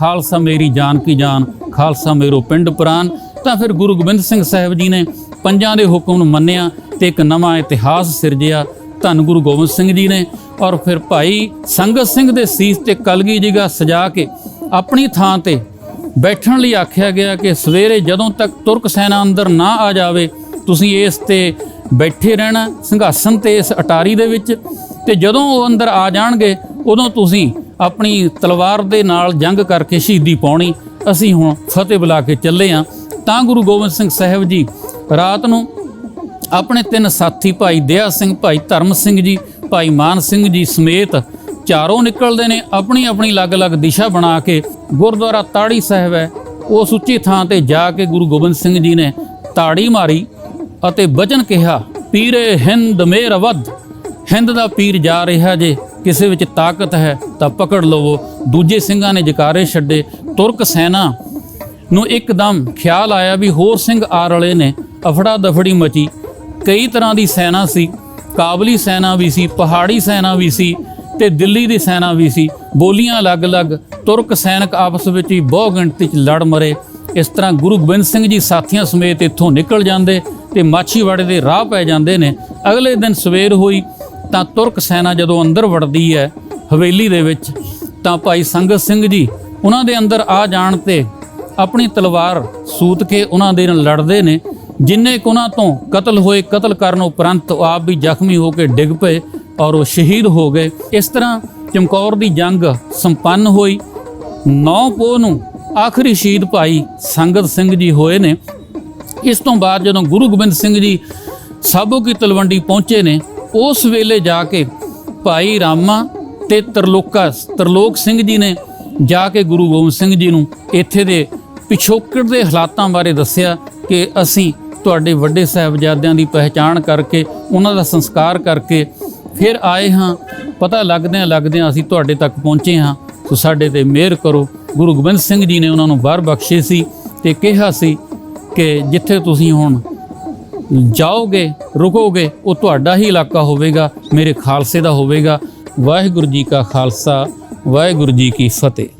ਖਾਲਸਾ ਮੇਰੀ ਜਾਨ ਕੀ ਜਾਨ, ਖਾਲਸਾ ਮੇਰੋ ਪਿੰਡ ਪ੍ਰਾਨ। ਤਾਂ ਫਿਰ ਗੁਰੂ ਗੋਬਿੰਦ ਸਿੰਘ ਸਾਹਿਬ ਜੀ ਨੇ ਪੰਜਾਂ ਦੇ ਹੁਕਮ ਨੂੰ ਮੰਨਿਆ ਤੇ ਇੱਕ ਨਵਾਂ ਇਤਿਹਾਸ ਸਿਰਜਿਆ। ਧੰਨ ਗੁਰੂ ਗੋਬਿੰਦ ਸਿੰਘ ਜੀ ਨੇ ਔਰ ਫਿਰ ਭਾਈ ਸੰਗਤ ਸਿੰਘ ਦੇ ਸੀਸ ਤੇ ਕਲਗੀ ਜੀਗਾ ਸਜਾ ਕੇ ਆਪਣੀ ਥਾਂ ਤੇ ਬੈਠਣ ਲਈ ਆਖਿਆ ਗਿਆ ਕਿ ਸਵੇਰੇ ਜਦੋਂ ਤੱਕ ਤੁਰਕ ਸੈਨਾ ਅੰਦਰ ਨਾ ਆ ਜਾਵੇ, ਤੁਸੀਂ ਇਸ ਤੇ ਬੈਠੇ ਰਹਿਣਾ, ਸੰਘਾਸਨ ਤੇ ਇਸ ਅਟਾਰੀ ਦੇ ਵਿੱਚ ਤੇ ਜਦੋਂ ਉਹ ਅੰਦਰ ਆ ਜਾਣਗੇ ਉਦੋਂ ਤੁਸੀਂ ਆਪਣੀ ਤਲਵਾਰ ਦੇ ਨਾਲ ਜੰਗ ਕਰਕੇ ਸ਼ਹੀਦੀ ਪਾਉਣੀ। ਅਸੀਂ ਹੁਣ ਫਤਿਹ ਬੁਲਾ ਕੇ ਚੱਲੇ ਆ। ਤਾਂ ਗੁਰੂ ਗੋਬਿੰਦ ਸਿੰਘ ਸਾਹਿਬ ਜੀ, ਰਾਤ ਨੂੰ ਆਪਣੇ ਤਿੰਨ ਸਾਥੀ ਭਾਈ ਦਇਆ ਸਿੰਘ, ਭਾਈ ਧਰਮ ਸਿੰਘ ਜੀ, ਭਾਈ ਮਾਨ ਸਿੰਘ ਜੀ ਸਮੇਤ ਚਾਰੋਂ ਨਿਕਲਦੇ ਨੇ ਆਪਣੀ ਆਪਣੀ ਅਲੱਗ-ਅਲੱਗ ਦਿਸ਼ਾ ਬਣਾ ਕੇ। ਗੁਰਦੁਆਰਾ ਤਾੜੀ ਸਾਹਿਬ ਹੈ। ਉਸ ਉੱਚੀ ਥਾਂ ਤੇ ਜਾ ਕੇ ਗੁਰੂ ਗੋਬਿੰਦ ਸਿੰਘ ਜੀ ਨੇ ਤਾੜੀ ਮਾਰੀ ਅਤੇ ਬਚਨ ਕਿਹਾ, ਪੀਰੇ ਹਿੰਦ ਮੇਰ ਅਵਧ ਹਿੰਦ ਦਾ ਪੀਰ ਜਾ ਰਿਹਾ ਜੇ ਕਿਸੇ ਵਿੱਚ ਤਾਕਤ ਹੈ ਤਾਂ ਪਕੜ ਲਵੋ। ਦੂਜੇ ਸਿੰਘਾਂ ਨੇ ਜਕਾਰੇ ਛੱਡੇ, ਤੁਰਕ ਸੈਨਾ ਨੂੰ ਇੱਕਦਮ ਖਿਆਲ ਆਇਆ ਵੀ ਹੋਰ ਸਿੰਘ ਆ ਰਲੇ ਨੇ ਅਫੜਾ ਦਫੜੀ ਮਚੀ। ਕਈ ਤਰ੍ਹਾਂ ਦੀ ਸੈਨਾ ਸੀ, ਕਾਬਲੀ ਸੈਨਾ ਵੀ ਸੀ, ਪਹਾੜੀ ਸੈਨਾ ਵੀ ਸੀ ਤੇ ਦਿੱਲੀ ਦੀ ਸੈਨਾ ਵੀ ਸੀ। ਬੋਲੀਆਂ ਅਲੱਗ-ਅਲੱਗ, ਤੁਰਕ ਸੈਨਿਕ ਆਪਸ ਵਿੱਚ ਹੀ ਬਹੁ ਗਿਣਤੀ 'ਚ ਲੜ ਮਰੇ। ਇਸ ਤਰ੍ਹਾਂ ਗੁਰੂ ਗੋਬਿੰਦ ਸਿੰਘ ਜੀ ਸਾਥੀਆਂ ਸਮੇਤ ਇੱਥੋਂ ਨਿਕਲ ਜਾਂਦੇ ਤੇ ਮਾਛੀਵਾੜੇ ਦੇ ਰਾਹ ਪੈ ਜਾਂਦੇ ਨੇ। ਅਗਲੇ ਦਿਨ ਸਵੇਰ ਹੋਈ ਤਾਂ ਤੁਰਕ ਸੈਨਾ ਜਦੋਂ ਅੰਦਰ ਵੜਦੀ ਹੈ ਹਵੇਲੀ ਦੇ ਵਿੱਚ, ਤਾਂ ਭਾਈ ਸੰਗਤ ਸਿੰਘ ਜੀ ਉਹਨਾਂ ਦੇ ਅੰਦਰ ਆ ਜਾਣ ਤੇ ਆਪਣੀ ਤਲਵਾਰ ਸੂਤ ਕੇ ਉਹਨਾਂ ਦੇ ਨਾਲ ਲੜਦੇ ਨੇ, ਜਿੰਨੇ ਕੁ ਉਹਨਾਂ ਤੋਂ ਕਤਲ ਹੋਏ ਕਤਲ ਕਰਨ ਉਪਰੰਤ ਉਹ ਆਪ ਵੀ ਜ਼ਖਮੀ ਹੋ ਕੇ ਡਿੱਗ ਪਏ ਔਰ ਉਹ ਸ਼ਹੀਦ ਹੋ ਗਏ। ਇਸ ਤਰ੍ਹਾਂ ਚਮਕੌਰ ਦੀ ਜੰਗ ਸੰਪੰਨ ਹੋਈ। ਨੌ ਪੋਹ ਨੂੰ ਆਖਰੀ ਸ਼ਹੀਦ ਭਾਈ ਸੰਗਤ ਸਿੰਘ ਜੀ ਹੋਏ ਨੇ। ਇਸ ਤੋਂ ਬਾਅਦ ਜਦੋਂ ਗੁਰੂ ਗੋਬਿੰਦ ਸਿੰਘ ਜੀ ਸਾਬੋ ਕੀ ਤਲਵੰਡੀ ਪਹੁੰਚੇ ਨੇ ਉਸ ਵੇਲੇ ਜਾ ਕੇ ਭਾਈ ਰਾਮਾ ਤੇ ਤਰਲੋਕਾ, ਤਰਲੋਕ ਸਿੰਘ ਜੀ ਨੇ ਜਾ ਕੇ ਗੁਰੂ ਗੋਬਿੰਦ ਸਿੰਘ ਜੀ ਨੂੰ ਇੱਥੇ ਦੇ ਪਿਛੋਕੜ ਦੇ ਹਾਲਾਤਾਂ ਬਾਰੇ ਦੱਸਿਆ ਕਿ ਅਸੀਂ ਤੁਹਾਡੇ ਵੱਡੇ ਸਾਹਿਬਜ਼ਾਦਿਆਂ ਦੀ ਪਹਿਚਾਣ ਕਰਕੇ, ਉਹਨਾਂ ਦਾ ਸੰਸਕਾਰ ਕਰਕੇ ਫਿਰ ਆਏ ਹਾਂ। ਪਤਾ ਲੱਗਦਿਆਂ ਲੱਗਦਿਆਂ ਅਸੀਂ ਤੁਹਾਡੇ ਤੱਕ ਪਹੁੰਚੇ ਹਾਂ। ਸੋ ਸਾਡੇ ਤੇ ਮਿਹਰ ਕਰੋ। ਗੁਰੂ ਗੋਬਿੰਦ ਸਿੰਘ ਜੀ ਨੇ ਉਹਨਾਂ ਨੂੰ ਬਾਹਰ ਬਖਸ਼ੇ ਸੀ ਤੇ ਕਿਹਾ ਸੀ ਕਿ ਜਿੱਥੇ ਤੁਸੀਂ ਹੁਣ ਜਾਓਗੇ, ਰੁਕੋਗੇ, ਉਹ ਤੁਹਾਡਾ ਹੀ ਇਲਾਕਾ ਹੋਵੇਗਾ, ਮੇਰੇ ਖਾਲਸੇ ਦਾ ਹੋਵੇਗਾ। ਵਾਹਿਗੁਰੂ ਜੀ ਕਾ ਖਾਲਸਾ, ਵਾਹਿਗੁਰੂ ਜੀ ਕੀ ਫਤਿਹ।